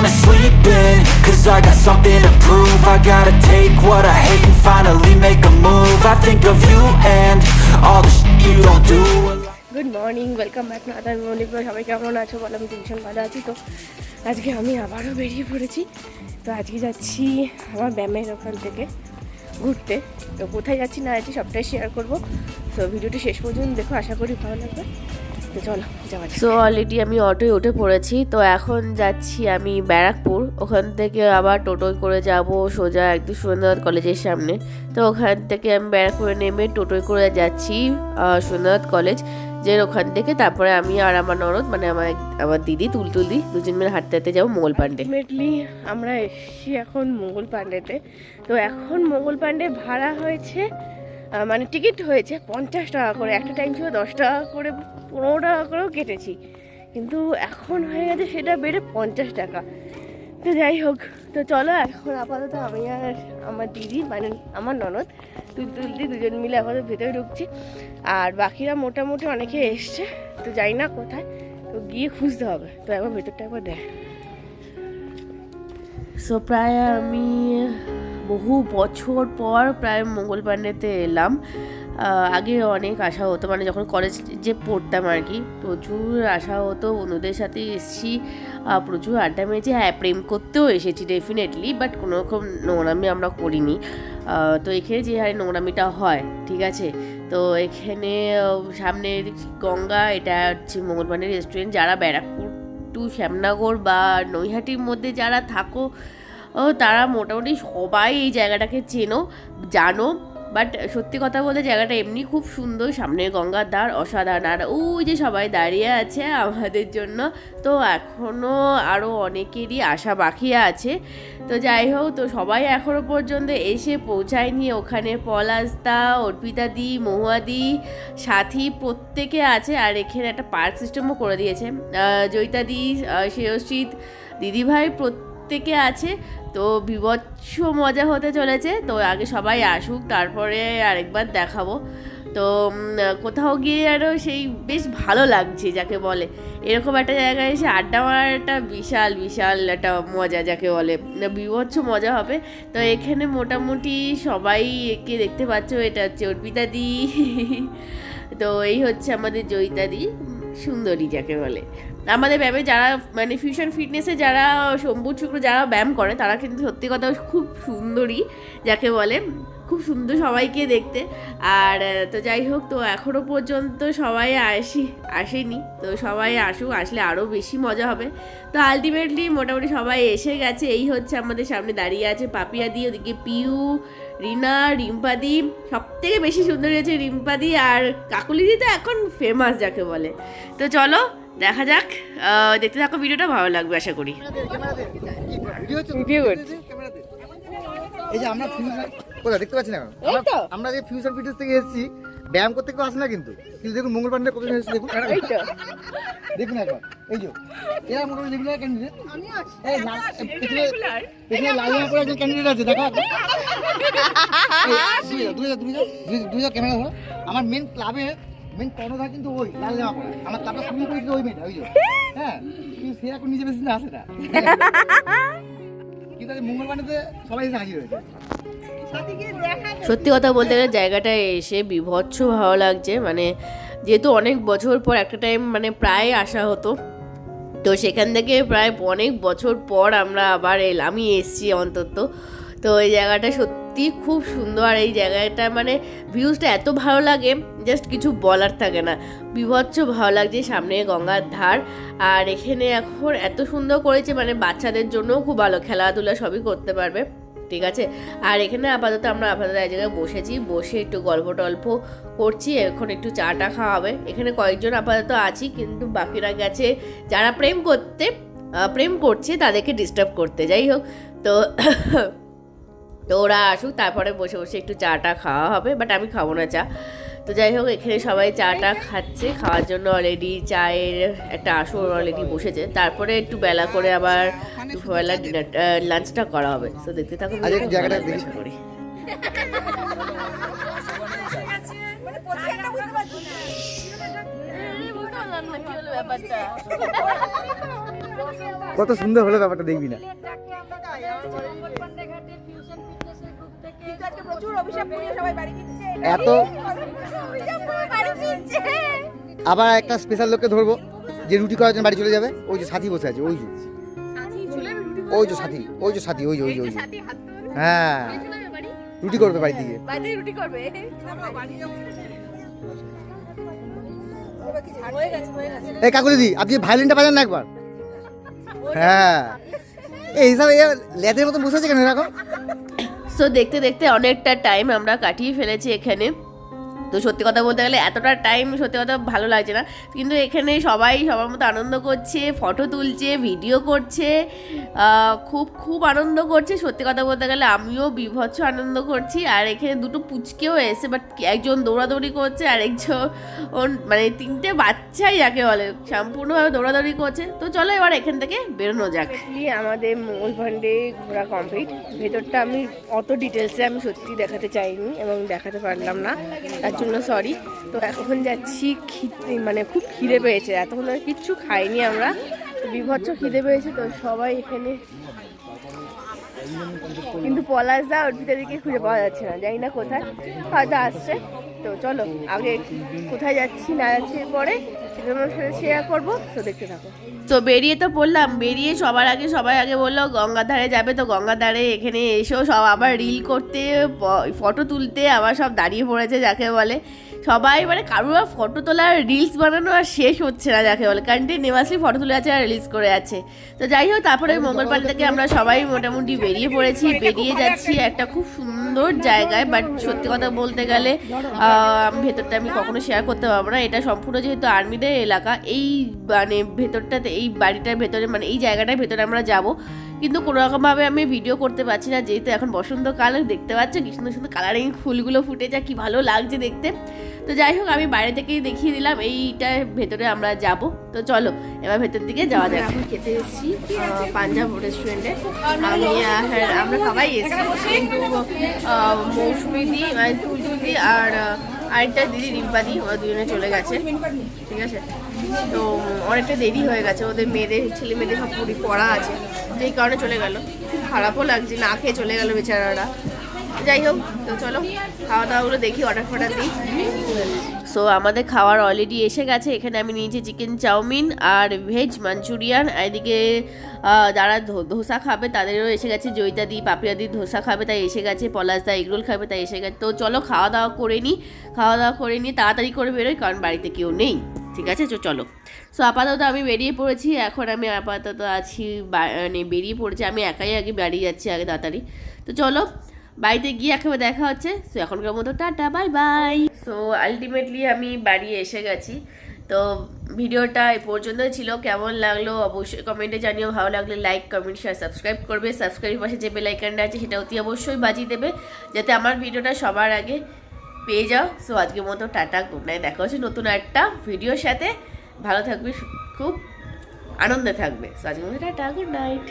wanna sleep in, Cause I got something to prove. I gotta take what I hate and finally make a move. I think of you and all the shit you don't do. Good morning welcome back another Manipur সবাই কেমন আছো? বলো, আমি ভীষণ ভালো আছি। তো আজকে আমি আবারও বেরিয়ে পড়েছি। তো আজকে যাচ্ছি আমার ব্যায়ামের ওখান থেকে ঘুরতে। তো কোথায় যাচ্ছি না যাচ্ছি সবটাই শেয়ার করব। তো ভিডিওটি শেষ পর্যন্ত দেখো, আশা করি ভালো লাগবে। তো চলো যাওয়া সো অলরেডি আমি অটোয় উঠে পড়েছি তো এখন যাচ্ছি আমি ব্যারাকপুর। ওখান থেকে আবার টোটোয় করে যাব সোজা একদম সুরেন্দ্রনাথ কলেজের সামনে। তো ওখান থেকে আমি ব্যারাকপুরে নেমে টোটোয় করে যাচ্ছি সুরেন্দ্রনাথ কলেজ যে ওখান থেকে তারপরে আমি আর আমার ননদ মানে আমার আমার দিদি তুলতুলি দুজন মিলে হাঁটতে হাঁটতে যাব মোগল আলটিমেটলি আমরা এসেছি এখন মোগল পান্ডেতে তো এখন মোগল পান্ডে ভাড়া হয়েছে মানে টিকিট হয়েছে পঞ্চাশ টাকা করে। একটা টাইম ছিল দশ টাকা করে, পনেরো টাকা করেও কেটেছি। কিন্তু এখন হয়ে গেছে সেটা বেড়ে পঞ্চাশ টাকা। তো যাই হোক, তো চলো এখন আপাতত আমি আর আমার দিদি মানে আমার ননদ, তুল তুলদি দুজন মিলে আপাতত ভেতরে ঢুকছি। আর বাকিরা মোটামুটি অনেকে এসছে, তো যাই না কোথায়, তো গিয়ে খুঁজতে হবে। তো একবার ভেতরটা একবার দেখ। সো প্রায় আমি বহু বছর পর প্রায় মঙ্গল পান্ডেতে এলাম আগে অনেক আশা হতো মানে যখন কলেজ যে পড়তাম আর কি, প্রচুর আশা হতো, বন্ধুদের সাথে এসেছি প্রচুর আড্ডা মেরেছি হ্যাঁ প্রেম করতেও এসেছি ডেফিনেটলি বাট কোনো রকম নোংরামি আমরা করিনি। তো এখানে যে হারে নোংরামিটা হয়, ঠিক আছে? তো এখানে সামনে গঙ্গা, এটা হচ্ছে মঙ্গলপান্ডের রেস্টুরেন্ট যারা ব্যারাকপুর টু শ্যামনগর বা নৈহাটির মধ্যে যারা থাকো তারা মোটামুটি সবাই এই জায়গাটাকে চেনো জানো বাট সত্যি কথা বলতে জায়গাটা এমনি খুব সুন্দর সামনে গঙ্গার ধার অসাধারণ আর ওই যে সবাই দাঁড়িয়ে আছে আমাদের জন্য তো এখনও আরও অনেকেরই আশা বাকি আছে তো যাই হোক তো সবাই এখনও পর্যন্ত এসে পৌঁছায়নি ওখানে পলাশদা অর্পিতাদি মহুয়াদি সাথী প্রত্যেকে আছে আর এখানে একটা পার্ক সিস্টেমও করে দিয়েছে আহ, জয়িতা শ্রেয়সিত দিদিভাই প্রত্যেকে আছে। তো বিভৎস মজা হতে চলেছে। তো আগে সবাই আসুক, তারপরে আরেকবার দেখাবো। তো কোথাও গিয়ে আরও সেই বেশ ভালো লাগছে যাকে বলে। এরকম একটা জায়গায় এসে আড্ডা মারাটা বিশাল বিশাল একটা মজা যাকে বলে। বিভৎস মজা হবে। তো এখানে মোটামুটি সবাই একে দেখতে পাচ্ছ। এটা হচ্ছে অর্পিতা দি। তো এই হচ্ছে আমাদের জয়িতা দি। সুন্দরী যাকে বলে। আমাদের ব্যায়ামে যারা মানে ফিউশন ফিটনেসে যারা শম্ভু, শুক্র যারা ব্যায়াম করে, তারা কিন্তু সত্যি কথা খুব সুন্দরী যাকে বলে। খুব সুন্দর সবাইকে দেখতে। আর, তো যাই হোক, তো এখনও পর্যন্ত সবাই আসি, আসেনি। তো সবাই আসুক, আসলে আরও বেশি মজা হবে। তো আলটিমেটলি মোটামুটি সবাই এসে গেছে। এই হচ্ছে আমাদের সামনে দাঁড়িয়ে আছে পাপিয়া দি ওদিকে পিউ রিনা রিম্পাদি সব থেকে বেশি সুন্দর হয়েছে রিম্পাদি আর কাকুলিদি তো এখন ফেমাস যাকে বলে তো চলো দেখা যাক আহ, দেখতে থাকো ভিডিওটা ভালো লাগবে আশা করি ভিডিও। এই যে আমরা দেখতে পাচ্ছি না। আমরা- যে ফিউচার ফিটনেস থেকে এসেছি ব্যায়াম করতে কেউ আসে না কিন্তু। কিন্তু দেখুন মঙ্গল পান্ডে কতজন এসেছে দেখুন। এই তো। দেখুন একবার এই যে। এরা মোটামুটি রেগুলার ক্যান্ডিডেট এই লাল- পেছনে পেছনে লাল জামা পরে একজন ক্যান্ডিডেট আছে দেখো যাও, দূরে- দূরে যাও, ক্যামেরা ধরো। আমার মেন ক্লাবে মেন কর্ণধার কিন্তু ওই লাল জামা পরে। আমার ক্লাবটা শুরু করেছিল ওই মেয়েটা ওই যে। হ্যাঁ কিন্তু সে এখন নিজে বেশি আসে না। কিন্তু মঙ্গল পান্ডেতে সবাই এসে হাজির হয়েছে। সত্যি কথা বলতে গেলে জায়গাটায় এসে বিভৎস ভালো লাগছে। মানে যেহেতু অনেক বছর পর একটা টাইম মানে প্রায় আসা হতো, তো সেখান থেকে প্রায় অনেক বছর পর আমরা আবার এলাম, আমি এসছি অন্তত। তো এই জায়গাটা সত্যি খুব সুন্দর, আর এই জায়গাটা মানে ভিউজটা এত ভালো লাগে জাস্ট কিছু বলার থাকে না। বিভৎস ভালো লাগছে সামনে গঙ্গার ধার, আর এখানে এখন এত সুন্দর করেছে মানে বাচ্চাদের জন্যও খুব ভালো, খেলাধুলা সবই করতে পারবে। ঠিক আছে? আর এখানে আপাতত আমরা আপাতত এক জায়গায় বসেছি, বসে একটু গল্প টল্প করছি, এখন একটু চাটা খাওয়া হবে। এখানে কয়েকজন আপাতত আছি, কিন্তু বাকিরা গেছে, যারা প্রেম করতে প্রেম করছে, তাদেরকে ডিস্টার্ব করতে। যাই হোক, তো তো ওরা আসুক, তারপরে বসে বসে একটু চাটা খাওয়া হবে বাট আমি খাব না চা। তো যাই হোক এখানে সবাই চাটা খাচ্ছে খাওয়ার জন্য অলরেডি চায়ের একটা আসর অলরেডি বসেছে। তারপরে একটু বেলা করে আবার দুপুরবেলা ডিনার লাঞ্চটা করা হবে। তো দেখতে থাকুন আজ একটু জায়গাটা ভালো লাগবে দেখি। আশা করি। কত সুন্দর হলো ব্যাপারটা দেখবি না। প্রচুর অভিশাপ পুড়িয়ে সবাই বাড়ি দিচ্ছে এত? আবার একটা স্পেশাল লোককে ধরবো যে রুটি করার জন্য বাড়ি চলে যাবে। ওই যে সাথী বসে আছে ওই যে। ওই যে সাথী ওই যে সাথী ওই যে ওই যে ওই যে। হ্যাঁ। রুটি করবে বাড়ি থেকে। বাড়িতে রুটি করবে? এই কাকুলি দি আপনি ভায়োলিনটা বাজান না একবার। হ্যাঁ। এই হিসাবে লেদের মতো বসে আছে কেন এরকম? সো দেখতে দেখতে অনেকটা টাইম আমরা কাটিয়ে ফেলেছি এখানে। তো সত্যি কথা বলতে গেলে এতটা টাইম সত্যি কথা ভালো লাগছে না। কিন্তু এখানে সবাই সবার মতো আনন্দ করছে ফটো তুলছে ভিডিও করছে খুব খুব আনন্দ করছে। সত্যি কথা বলতে গেলে আমিও বিভৎস আনন্দ করছি। আর এখানে দুটো পুচকেও এসে বাট একজন দৌড়াদৌড়ি করছে, আর একজন মানে তিনটে বাচ্চাই যাকে বলে, সম্পূর্ণভাবে দৌড়াদৌড়ি করছে। তো চলো এবার এখান থেকে বেরোনো যাক। আমাদের মঙ্গল ভান্ডে ঘোরা কমপ্লিট ভেতরটা আমি অত ডিটেলসে আমি সত্যি দেখাতে চাইনি এবং দেখাতে পারলাম না। তার জন্য সরি তো এখন যাচ্ছি মানে খুব খিদে পেয়েছে। এতক্ষণ আর কিচ্ছু খাইনি আমরা। বিভৎস খিদে পেয়েছে, তো সবাই এখানে কিন্তু পলাশ দা অর্পিতা দিকে খুঁজে পাওয়া যাচ্ছে না। জানি না কোথায়। হয়তো আসছে। তো চলো, আগে কোথায় যাচ্ছি, না যাচ্ছি পরে শেয়ার করব। তো বেরিয়ে তো পড়লাম। বেরিয়ে সবার আগে, সবাই আগে বলল, গঙ্গার ধারে যাবে তো, গঙ্গার ধারে এখানে এসেও সব আবার রিল করতে ফটো তুলতে আবার সব দাঁড়িয়ে পড়েছে, যাকে বলে। সবাই মানে কারোর আর ফটো তোলার রিলস বানানো আর শেষ হচ্ছে না, যাকে বলে। কন্টিনিউয়াসলি ফটো তুলে আছে আর রিলিজ করে আছে। তো যাই হোক, তারপরে মঙ্গলবার থেকে আমরা সবাই মোটামুটি বেরিয়ে পড়েছি বেরিয়ে যাচ্ছি একটা খুব সুন্দর জায়গায় বাট সত্যি কথা বলতে গেলে আহ, ভেতরটা আমি কখনো শেয়ার করতে পারব না। এটা সম্পূর্ণ যেহেতু আর্মিদের এলাকা এই মানে ভেতরটাতে এই বাড়িটার ভেতরে মানে এই জায়গাটার ভেতরে আমরা যাব। কিন্তু কোনো রকমভাবে আমি ভিডিও করতে পারছি না যেহেতু এখন বসন্তকাল দেখতে পাচ্ছ কি সুন্দর সুন্দর কালারিং ফুলগুলো ফুটে যা কি ভালো লাগছে দেখতে। তো যাই হোক আমি বাইরে থেকেই দেখিয়ে দিলাম এইটার ভেতরে আমরা যাব। তো চলো এবার ভেতর দিকে যাওয়া যাক। এখন খেতে এসেছি পাঞ্জাব রেস্টুরেন্টে আমি হ্যাঁ আমরা সবাই এসেছি। কিন্তু আহ, মৌসুমি দি মানে আর আরেকটা দিদি রিম্পাদি ওরা দুজনে চলে গেছে। ঠিক আছে? তো অনেকটা দেরি হয়ে গেছে। ওদের মেয়েদের, ছেলে মেয়েদের সব পুরি পড়া আছে। এই কারণে চলে গেল। খুব খারাপও লাগছে, না খেয়ে চলে গেল বেচারারা। যাই হোক, তো চলো খাওয়া দাওয়াগুলো দেখি অর্ডার ফর্ডার দিই। সো আমাদের খাওয়ার অলরেডি এসে গেছে। এখানে আমি নিয়েছি চিকেন চাউমিন আর ভেজ মাঞ্চুরিয়ান এদিকে যারা ধোসা খাবে তাদেরও এসে গেছে। জয়িতাদি পাপিয়াদি ধোসা খাবে, তাই এসে গেছে। পলাশ পলাশদা এগরোল খাবে, তাই এসে গেছে। তো চলো খাওয়া দাওয়া করে নিই খাওয়া দাওয়া করে নিই তাড়াতাড়ি করে বেরোই, কারণ বাড়িতে কেউ নেই। ঠিক আছে, তো চলো। সো আপাতত আমি বেরিয়ে পড়েছি, এখন আমি আপাতত আছি মানে বেরিয়ে পড়েছি, আমি একাই আগে বাড়ি যাচ্ছি আগে তাড়াতাড়ি। তো চলো, বাড়িতে গিয়ে একেবারে দেখা হচ্ছে। সো এখনকার মতো tata, bye bye. So ultimately আমি বাড়ি এসে গেছি। তো ভিডিওটা এই পর্যন্তই ছিল। কেমন লাগল অবশ্যই কমেন্টে জানিও। ভালো লাগলে লাইক কমেন্ট শেয়ার সাবস্ক্রাইব করবে। সাবস্ক্রাইব পাশে যে বেল আইকনটা আছে, সেটা অতি অবশ্যই বাজিয়ে দেবে, যাতে আমার ভিডিওটা সবার আগে পেয়ে যাও। সো আজকের মতো টাটা গুড নাইট দেখা হচ্ছে নতুন একটা ভিডিওর সাথে। ভালো থাকবে খুব আনন্দে থাকবে। সো আজকের মতো টাটা গুড নাইট